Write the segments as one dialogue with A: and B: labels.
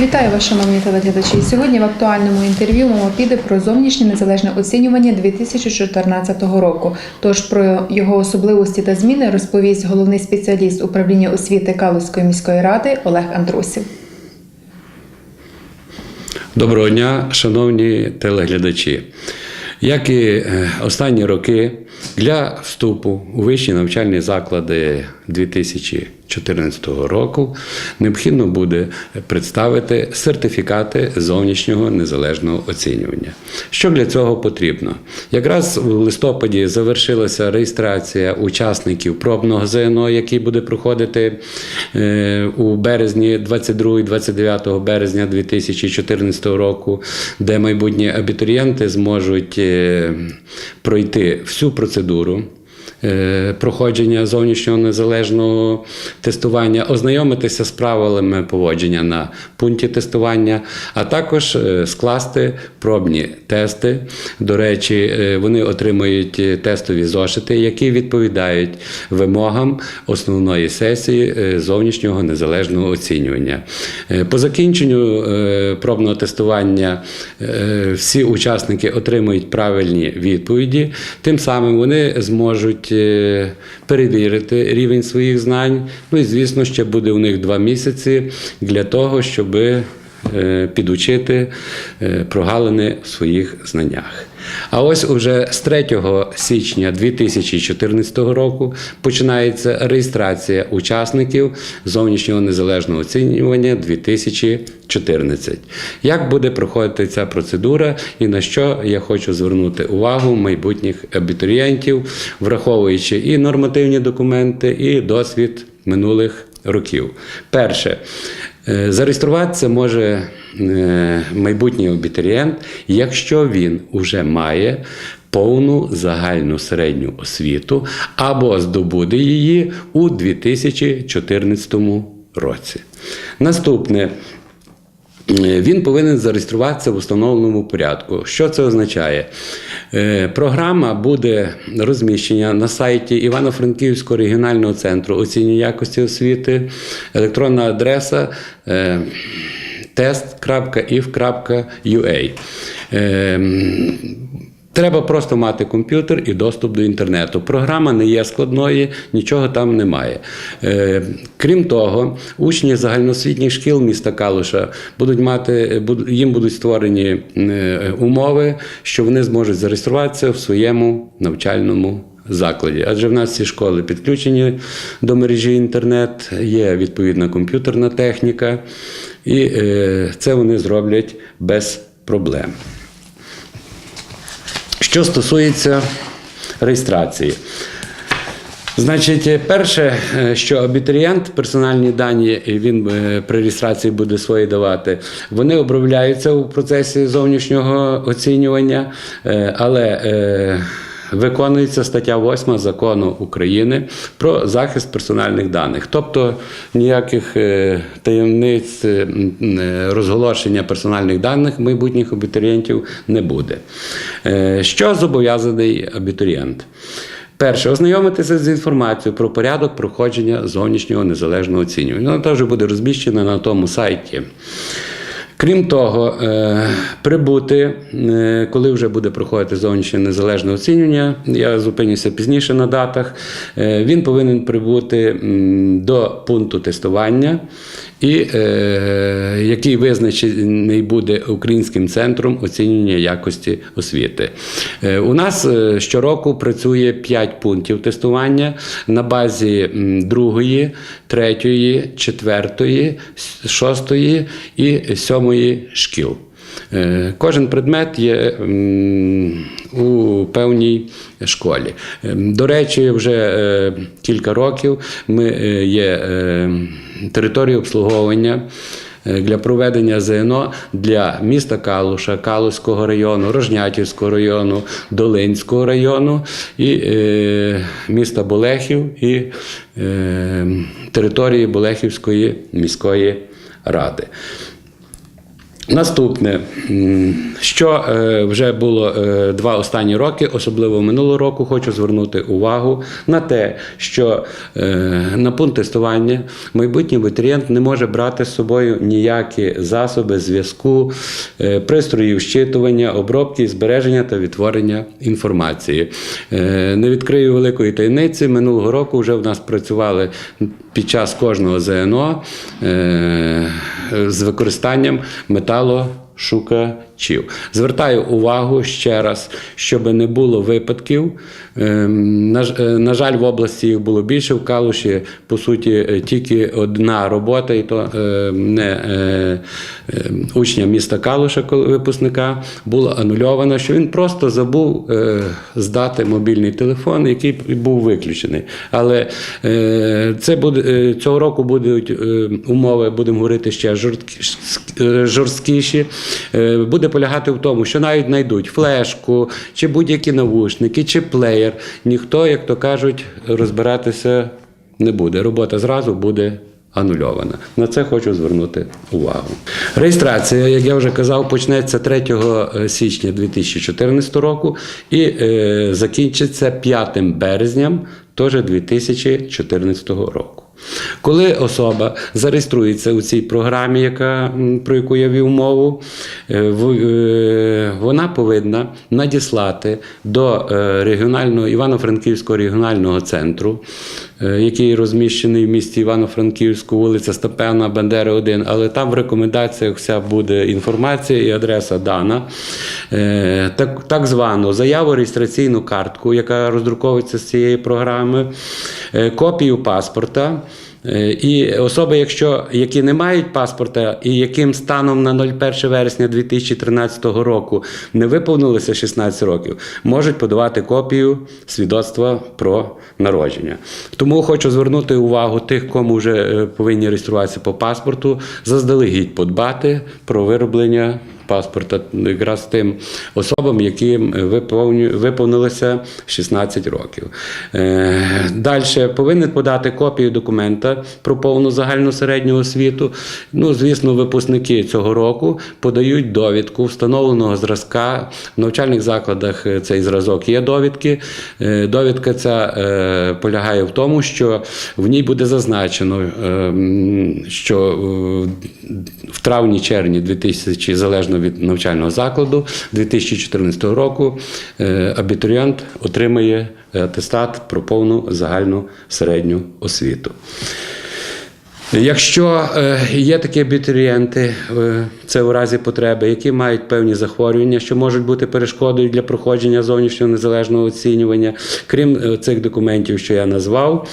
A: Вітаю вас, шановні телеглядачі. Сьогодні в актуальному інтерв'ю мова піде про зовнішнє незалежне оцінювання 2014 року. Тож про його особливості та зміни розповість головний спеціаліст управління освіти Калузької міської ради Олег Андрусів.
B: Доброго дня, шановні телеглядачі. Як і е, останні роки, для вступу у вищі навчальні заклади 2014 року необхідно буде представити сертифікати зовнішнього незалежного оцінювання. Що для цього потрібно? Якраз у листопаді завершилася реєстрація учасників пробного ЗНО, який буде проходити е, у березні 22-29 березня 2014 року, де майбутні абітурієнти зможуть е, пройти всю процедуру. Е, Проходження зовнішнього незалежного тестування, ознайомитися з правилами поводження на пункті тестування, а також е, скласти пробні тести. До речі, е, вони отримують е, тестові зошити, які відповідають вимогам основної сесії е, зовнішнього незалежного оцінювання. Е, По закінченню е, пробного тестування е, всі учасники отримують правильні відповіді, тим самим вони зможуть е, перевірити рівень своїх знань. Ну і звісно, ще буде у них два місяці для того, щоб е, підучити е, прогалини в своїх знаннях. А ось уже з 3 січня 2014 року починається реєстрація учасників зовнішнього незалежного оцінювання 2014. Як буде проходити ця процедура і на що я хочу звернути увагу майбутніх абітурієнтів, враховуючи і нормативні документи, і досвід минулих років. Перше. Е, Зареєструватися може майбутній абітурієнт, якщо він вже має повну загальну середню освіту або здобуде її у 2014 році. Наступне. Е, Він повинен зареєструватися в установленому порядку. Що це означає? Е, Програма буде розміщена на сайті Івано-Франківського регіонального центру оцінювання якості освіти, електронна адреса е, test.if.ua. Е, Треба просто мати комп'ютер і доступ до інтернету. Програма не є складною, нічого там немає. Е, крім того, учні загальноосвітніх шкіл міста Калуша будуть мати, їм будуть створені е, умови, що вони зможуть зареєструватися в своєму навчальному закладі. Адже в нас ці школи підключені до мережі інтернет, є відповідна комп'ютерна техніка, і е, це вони зроблять без проблем. Що стосується реєстрації. Значить, е, перше, е, що абітурієнт, персональні дані, він при реєстрації буде свої давати, вони обробляються у процесі зовнішнього оцінювання, але виконується стаття 8 закону України про захист персональних даних. Тобто ніяких е, таємниць е, е, розголошення персональних даних майбутніх абітурієнтів не буде. Що зобов'язаний абітурієнт? Перше, ознайомитися з інформацією про порядок проходження зовнішнього незалежного оцінювання. Вона теж буде розміщена на тому сайті. Крім того, е, прибути, е, коли вже буде проходити зовнішнє незалежне оцінювання, я зупинюся пізніше на датах, е, він повинен прибути до пункту тестування, і, е, який визначений буде Українським центром оцінювання якості освіти. Е, У нас е, щороку працює 5 пунктів тестування на базі м, другої, третьої, четвертої, с- шостої і сьомої шкіл. Е, Кожен предмет є у певній школі. Е, До речі, вже е, кілька років ми є територією обслуговування. Для проведення ЗНО для міста Калуша, Калуського району, Рожнятівського району, Долинського району і е, міста Болехів і е, території Болехівської міської ради. Наступне, що е, вже було е, два останні роки, особливо минулого року, хочу звернути увагу на те, що е, на пункт тестування майбутній абітурієнт не може брати з собою ніякі засоби зв'язку, пристроїв щитування, обробки, збереження та відтворення інформації. Не відкрию великої таємниці. Минулого року вже в нас працювали під час кожного ЗНО з використанням стало шукачем металошукачів. Звертаю увагу ще раз, щоб не було випадків. Ем, е, на жаль, в області їх було більше. В Калуші, по суті, е, тільки одна робота, і то е, не е, е, учня міста Калуша, випускника, була анульована, що він просто забув здати мобільний телефон, який був виключений. Але це буде, цього року будуть умови, будемо говорити ще жорсткіші. Е, Буде полягати в тому, що навіть знайдуть флешку, чи будь-які навушники, чи плеєр. Ніхто, як то кажуть, розбиратися не буде. Робота зразу буде анульована. На це хочу звернути увагу. Реєстрація, як я вже казав, почнеться 3 січня 2014 року і е, закінчиться 5 березням теж 2014 року. Коли особа зареєструється у цій програмі, яка, про яку я вів мову, е, е, вона повинна надіслати до е, регіонального Івано-Франківського регіонального центру, який розміщений в місті Івано-Франківську, вулиця Степана Бандери 1, але там в рекомендаціях вся буде інформація і адреса дана. Е, Так, так звану заяву реєстраційну картку, яка роздруковується з цієї програми, е, копію паспорта. Е, І особи, якщо, які не мають паспорта і яким станом на 01 вересня 2013 року не виповнилося 16 років, можуть подавати копію свідоцтва про народження. Тому хочу звернути увагу тих, кому вже е, повинні реєструватися по паспорту, заздалегідь подбати про вироблення паспорта якраз тим особам, виповню- виповнилося 16 років. Е, Далі повинен подати копію документа про повну загальну середню освіту. Ну, звісно, випускники цього року подають довідку встановленого зразка. В навчальних закладах е, цей зразок є довідки. Е, Довідка ця полягає в тому, що в ній буде зазначено, е, що в травні-червні 2000, залежно від навчального закладу, 2014 року е, абітурієнт отримає атестат про повну загальну середню освіту. Якщо е, є такі абітурієнти, е, це у разі потреби, які мають певні захворювання, що можуть бути перешкодою для проходження зовнішнього незалежного оцінювання, крім е, цих документів, що я назвав,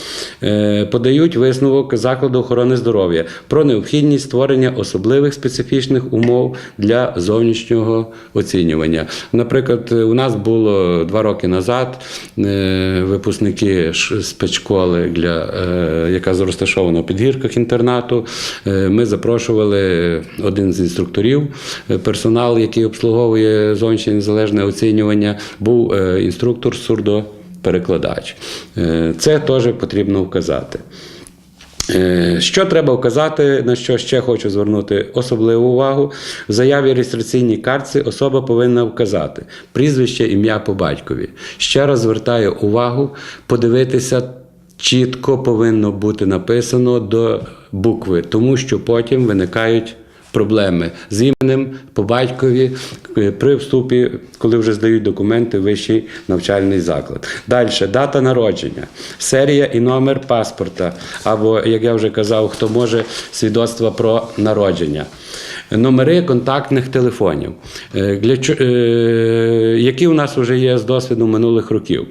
B: подають висновок закладу охорони здоров'я про необхідність створення особливих специфічних умов для зовнішнього оцінювання. Наприклад, у нас було два роки назад випускники спецшколи, для, яка розташована в підгірках інтернату. Е, Ми запрошували один з інструкторів, е, персонал, який обслуговує зовнішнє незалежне оцінювання, був е, інструктор сурдоперекладач. Це теж потрібно вказати. Що треба вказати, на що ще хочу звернути особливу увагу. В заяві реєстраційній картці особа повинна вказати прізвище, ім'я по батькові. Ще раз звертаю увагу, подивитися. Чітко повинно бути написано до букви, тому що потім виникають проблеми з іменем по батькові е, при вступі, коли вже здають документи вищий навчальний заклад. Далі дата народження, серія і номер паспорта, або, як я вже казав, хто може свідоцтва про народження. Номери контактних телефонів, Е, для, е, які у нас вже є з досвіду минулих років.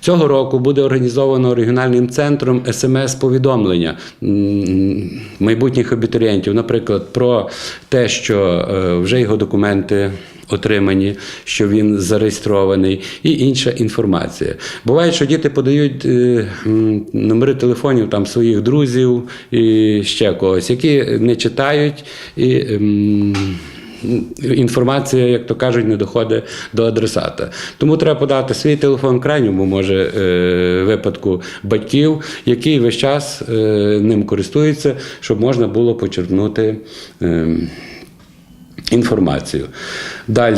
B: Цього року буде організовано регіональним центром смс-повідомлення майбутніх абітурієнтів, наприклад, про те, що е, вже його документи. Отримані, що він зареєстрований, і інша інформація. Буває, що діти подають е, номери телефонів там своїх друзів і ще когось, які не читають і. ем, Інформація, як то кажуть, не доходить до адресата. Тому треба подати свій телефон крайньому, може, е, випадку батьків, які весь час е, ним користуються, щоб можна було почерпнути. Інформацію. Далі,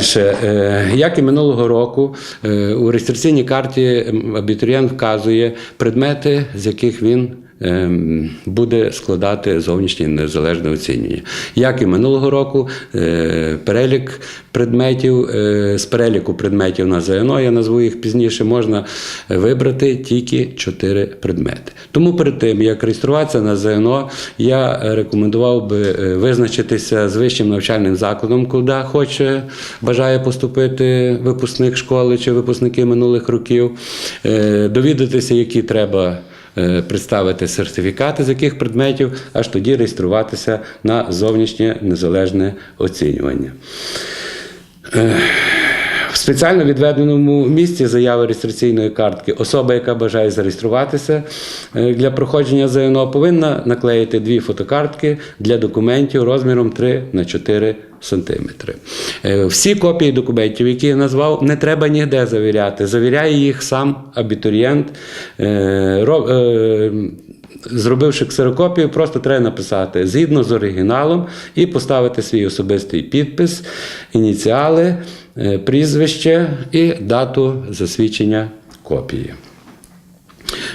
B: як і минулого року, е, у реєстраційній карті абітурієнт вказує предмети, з яких він буде складати зовнішнє незалежне оцінювання. Як і минулого року, е, перелік предметів е, з переліку предметів на ЗНО, я назву їх пізніше, можна вибрати тільки 4 предмети. Тому перед тим, як реєструватися на ЗНО, я рекомендував би е, визначитися з вищим навчальним закладом, куди хоче, бажає поступити випускник школи чи випускники минулих років, довідатися, які треба представити сертифікати з яких предметів, аж тоді реєструватися на зовнішнє незалежне оцінювання. Е, В спеціально відведеному місці заяви реєстраційної картки особа, яка бажає зареєструватися е, для проходження ЗНО, повинна наклеїти дві фотокартки для документів розміром 3 на 4 сантиметри. Е, Всі копії документів, які я назвав, не треба ніде завіряти. Завіряє їх сам абітурієнт. Е, е, Зробивши ксерокопію, просто треба написати згідно з оригіналом і поставити свій особистий підпис, ініціали, прізвище і дату засвідчення копії.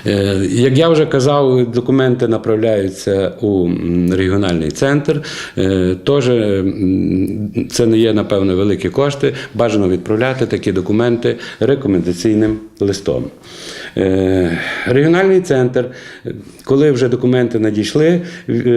B: Е, Як я вже казав, документи направляються у регіональний центр. Е, Теж м, це не є, напевно, великі кошти. Бажано відправляти такі документи рекомендаційним листом. Е, Регіональний центр, коли вже документи надійшли,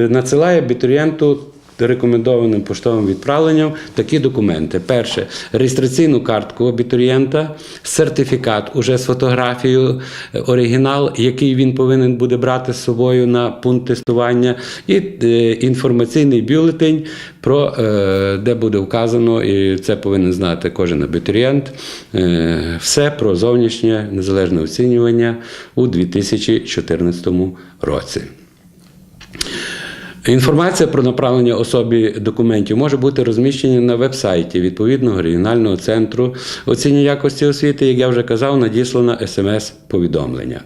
B: надсилає абітурієнту рекомендованим поштовим відправленням такі документи. Перше реєстраційну картку абітурієнта, сертифікат уже з фотографією, е, оригінал, який він повинен буде брати з собою на пункт тестування, і е, інформаційний бюлетень, про е, де буде вказано, і це повинен знати кожен абітурієнт. Все про зовнішнє незалежне оцінювання у 2014 році. Інформація про направлення особі документів може бути розміщена на веб-сайті відповідного регіонального центру оцінювання якості освіти, як я вже казав, надіслано смс-повідомлення.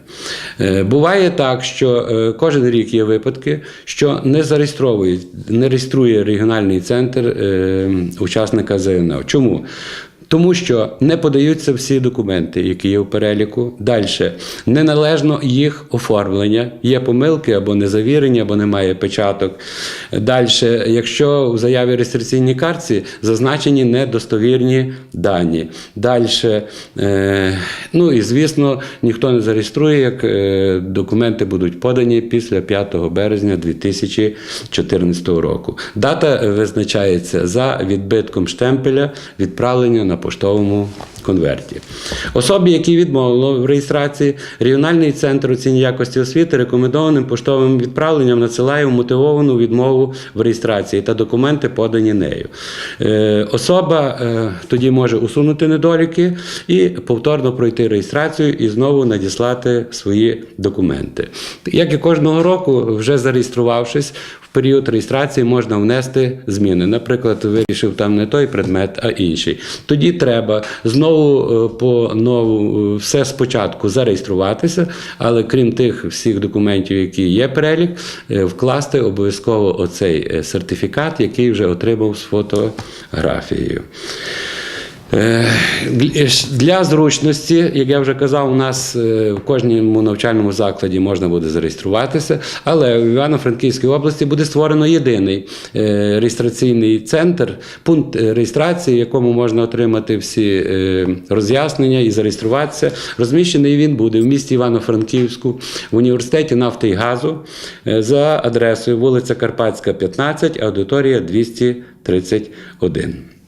B: Е, Буває так, що е, кожен рік є випадки, що не зареєстровує, не реєструє регіональний центр е, учасника ЗНО. Чому? Тому що не подаються всі документи, які є в переліку. Далі неналежно їх оформлення. Є помилки або незавірені, або немає печаток. Далі, якщо в заяві реєстраційній картці зазначені недостовірні дані. Далі, е, ну і звісно, ніхто не зареєструє, як е, документи будуть подані після 5 березня 2014 року. Дата визначається за відбитком штемпеля відправлення на поштовому конверті. Особі, які відмовили в реєстрації, регіональний центр оцінювання якості освіти рекомендованим поштовим відправленням надсилає мотивовану відмову в реєстрації та документи подані нею. Е, особа е, тоді може усунути недоліки і повторно пройти реєстрацію і знову надіслати свої документи. Як і кожного року, вже зареєструвавшись, в період реєстрації можна внести зміни. Наприклад, вирішив там не той предмет, а інший. Тоді треба знову е, по нову е, все спочатку зареєструватися, але крім тих всіх документів, які є перелік, е, вкласти обов'язково оцей сертифікат, який вже отримав з фотографією. Е, Для зручності, як я вже казав, у нас е, в кожному навчальному закладі можна буде зареєструватися, але в Івано-Франківській області буде створено єдиний е, реєстраційний центр, пункт е, реєстрації, в якому можна отримати всі е, роз'яснення і зареєструватися. Розміщений він буде в місті Івано-Франківську в університеті нафти і газу е, за адресою вулиця Карпатська, 15, аудиторія 231.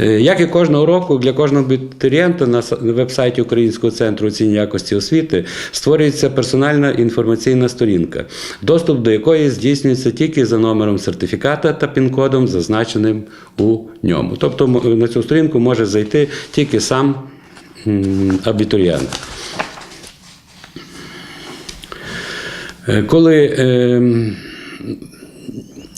B: Е, Як і кожного року, для кожного абітурієнта на веб-сайті Українського центру оцінювання якості освіти створюється персональна інформаційна сторінка, доступ до якої здійснюється тільки за номером сертифіката та пін-кодом, зазначеним у ньому. Тобто на цю сторінку може зайти тільки сам абітурієнт. Е, Коли ем,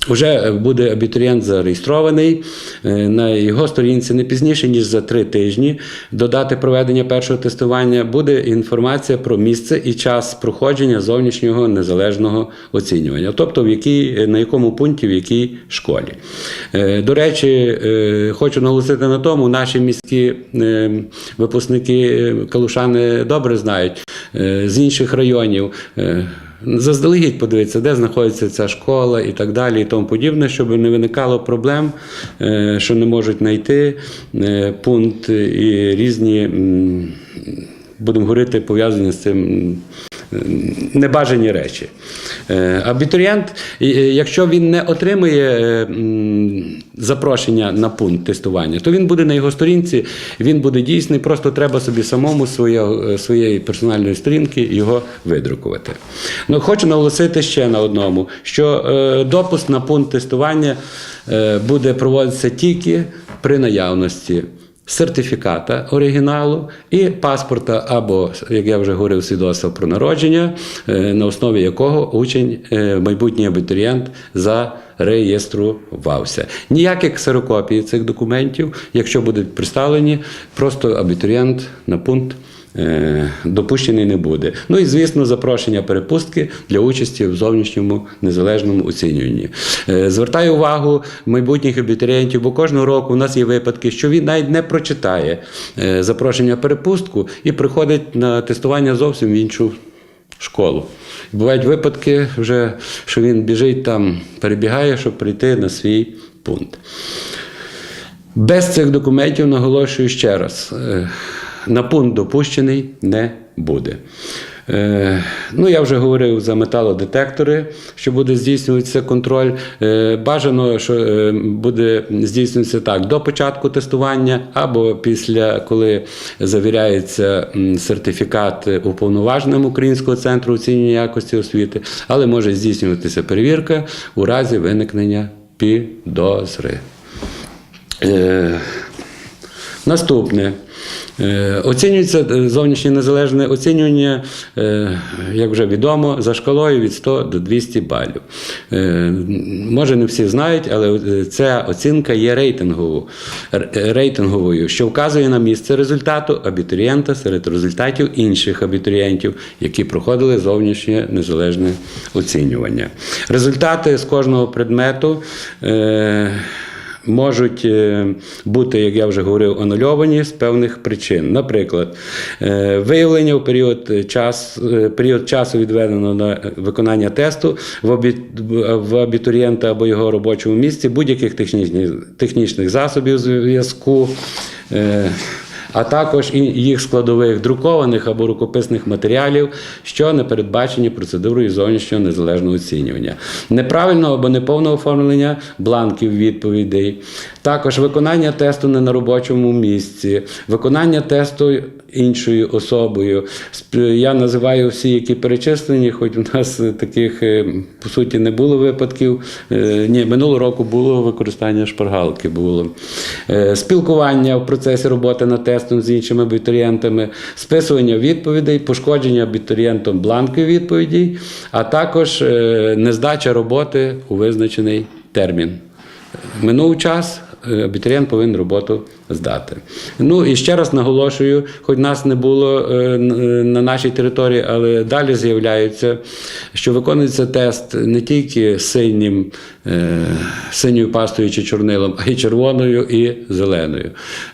B: Вже буде абітурієнт зареєстрований е, на його сторінці не пізніше, ніж за три тижні до дати проведення першого тестування буде інформація про місце і час проходження зовнішнього незалежного оцінювання, тобто в якій, на якому пункті, в якій школі. Е, До речі, е, хочу наголосити на тому, наші міські е, випускники е, Калушани добре знають е, з інших районів. Заздалегідь подивитися, де знаходиться ця школа і так далі, і тому подібне, щоб не виникало проблем, е, що не можуть знайти е, пункт і різні, будемо говорити, пов'язані з цим небажані речі. Е, Абітурієнт, е, якщо він не отримує е, запрошення на пункт тестування, то він буде на його сторінці, він буде дійсний, просто треба собі самому своє, своєї персональної сторінки його видрукувати. Ну, хочу наголосити ще на одному, що допуск на пункт тестування буде проводитися тільки при наявності сертифіката оригіналу і паспорта, або, як я вже говорив, свідоцтва про народження, е, на основі якого учень, е, майбутній абітурієнт зареєструвався. Ніяких ксерокопій цих документів, якщо будуть представлені, просто абітурієнт на пункт. Е, Допущений не буде. Ну і звісно, запрошення перепустки для участі в зовнішньому незалежному оцінюванні. Е, Звертаю увагу майбутніх абітурієнтів, бо кожного року у нас є випадки, що він навіть не прочитає е, запрошення перепустку і приходить на тестування зовсім в іншу школу. Бувають випадки, вже, що він біжить там, перебігає, щоб прийти на свій пункт. Без цих документів наголошую ще раз: на пункт допущений не буде. Е, Ну, я вже говорив за металодетектори, що буде здійснюватися контроль. Е, Бажано, що е, буде здійснюватися так до початку тестування, або після, коли завіряється сертифікат уповноваженим Українського центру оцінювання якості освіти, але може здійснюватися перевірка у разі виникнення підозри. Наступне. Е, Оцінюється е, зовнішнє незалежне оцінювання, е, як вже відомо, за шкалою від 100 до 200 балів. Може, не всі знають, але ця оцінка є рейтинговою, рейтинговою, що вказує на місце результату абітурієнта серед результатів інших абітурієнтів, які проходили зовнішнє незалежне оцінювання. Результати з кожного предмету. Можуть е, бути, як я вже говорив, анульовані з певних причин. Наприклад, е, виявлення в період, час, е, період часу відведено на виконання тесту в, абітурієнта або його робочому місці будь-яких технічних засобів зв'язку. А також і їх складових друкованих або рукописних матеріалів, що не передбачені процедурою зовнішнього незалежного оцінювання, неправильного або неповного оформлення бланків відповідей, також виконання тесту не на робочому місці, виконання тесту іншою особою. Я називаю всі, які перечислені, хоч у нас е, таких е, по суті не було випадків. Е, Ні, минулого року було використання шпаргалки. Було спілкування в процесі роботи над тестом з іншими абітурієнтами, списування відповідей, пошкодження абітурієнтом бланків відповідей, а також нездача роботи у визначений термін. Минув час, абітурієнт повинен роботу здати. Ну і ще раз наголошую, хоч нас не було е, е, на нашій території, але далі з'являється, що виконується тест не тільки синім, е, синьою пастою чи чорнилом, а й червоною і зеленою.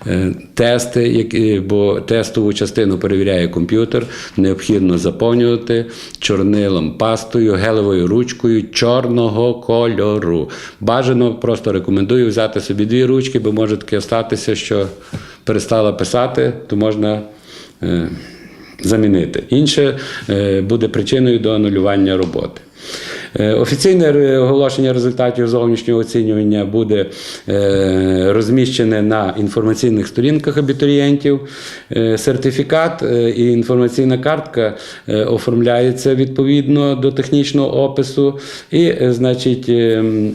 B: Е, Тести, які, бо тестову частину перевіряє комп'ютер, необхідно заповнювати чорнилом, пастою, гелевою ручкою чорного кольору. Бажано просто рекомендую взяти собі дві ручки, бо може таке статися, що перестала писати, то можна е, замінити. Інше е, буде причиною до анулювання роботи. Е, Офіційне оголошення результатів зовнішнього оцінювання буде розміщене на інформаційних сторінках абітурієнтів. Сертифікат і інформаційна картка оформляється відповідно до технічного опису. І, значить, ем,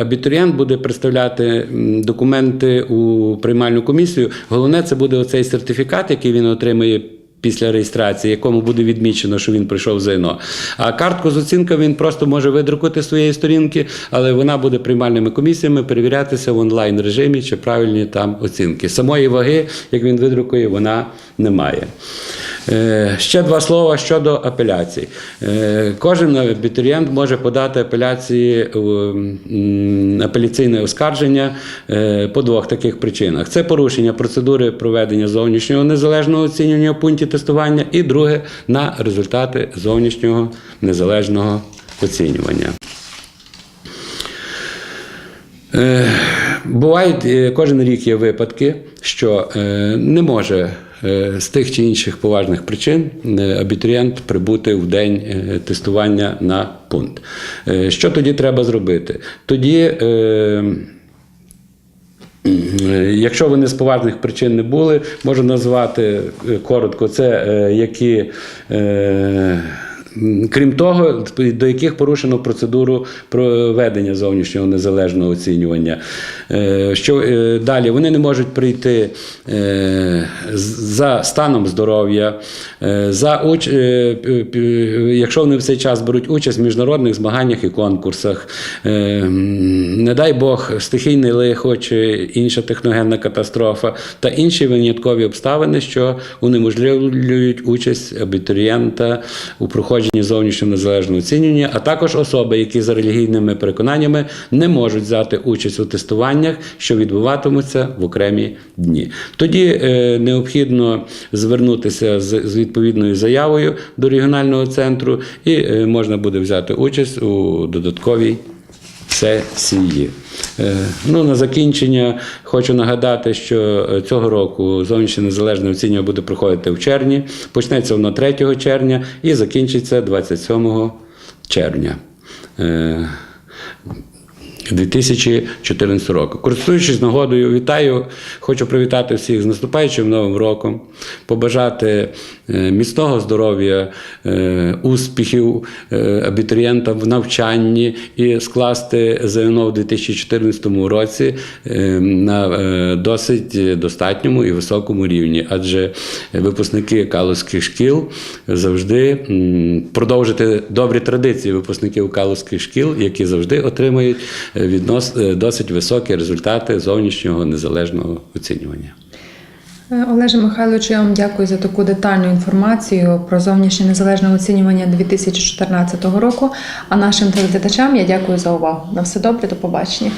B: Абітурієнт буде представляти документи у приймальну комісію. Головне, це буде оцей сертифікат, який він отримає після реєстрації, якому буде відмічено, що він прийшов ЗНО. А картку з оцінкою він просто може видрукувати з своєї сторінки, але вона буде приймальними комісіями перевірятися в онлайн режимі, чи правильні там оцінки. Самої ваги, як він видрукує, вона не має. Е, Ще два слова щодо апеляцій. Е, Кожен абітурієнт може подати апеляції, апеляційне оскарження е, по двох таких причинах: це порушення процедури проведення зовнішнього незалежного оцінювання в пункті тестування, і друге на результати зовнішнього незалежного оцінювання. Бувають кожен рік є випадки, що не може з тих чи інших поважних причин е, абітурієнт прибути в день е, тестування на пункт. Е, Що тоді треба зробити? Тоді. е, Е, Якщо вони з поважних причин не були, можу назвати е, коротко, це е, які. Крім того, до яких порушено процедуру проведення зовнішнього незалежного оцінювання. Е, Що е, далі вони не можуть прийти е, за станом здоров'я, за уч... якщо вони в цей час беруть участь в міжнародних змаганнях і конкурсах, не дай Бог, стихійне лихо чи інша техногенна катастрофа та інші виняткові обставини, що унеможливлюють участь абітурієнта у проходженні зовнішнього незалежного оцінювання, а також особи, які за релігійними переконаннями не можуть взяти участь у тестуваннях, що відбуватимуться в окремі дні. Тоді е, необхідно звернутися з, з відповідною заявою до регіонального центру, і е, можна буде взяти участь у додатковій сесії. Е, Ну, на закінчення хочу нагадати, що е, цього року зовнішнє незалежне оцінювання буде проходити в червні. Почнеться воно 3 червня і закінчиться 27 червня. Е, 2014 року. Користуючись нагодою, вітаю, хочу привітати всіх з наступаючим новим роком, побажати е, міцного здоров'я, е, успіхів е, абітурієнтам в навчанні і скласти ЗНО в 2014 році е, на е, досить достатньому і високому рівні, адже випускники калузьких шкіл завжди продовжити добрі традиції випускників калузьких шкіл, які завжди отримують е, віднос, е, досить високі результати зовнішнього незалежного оцінювання.
A: Олеже Михайловичу, я вам дякую за таку детальну інформацію про зовнішнє незалежне оцінювання 2014 року. А нашим телеглядачам я дякую за увагу. На все добре, до побачення.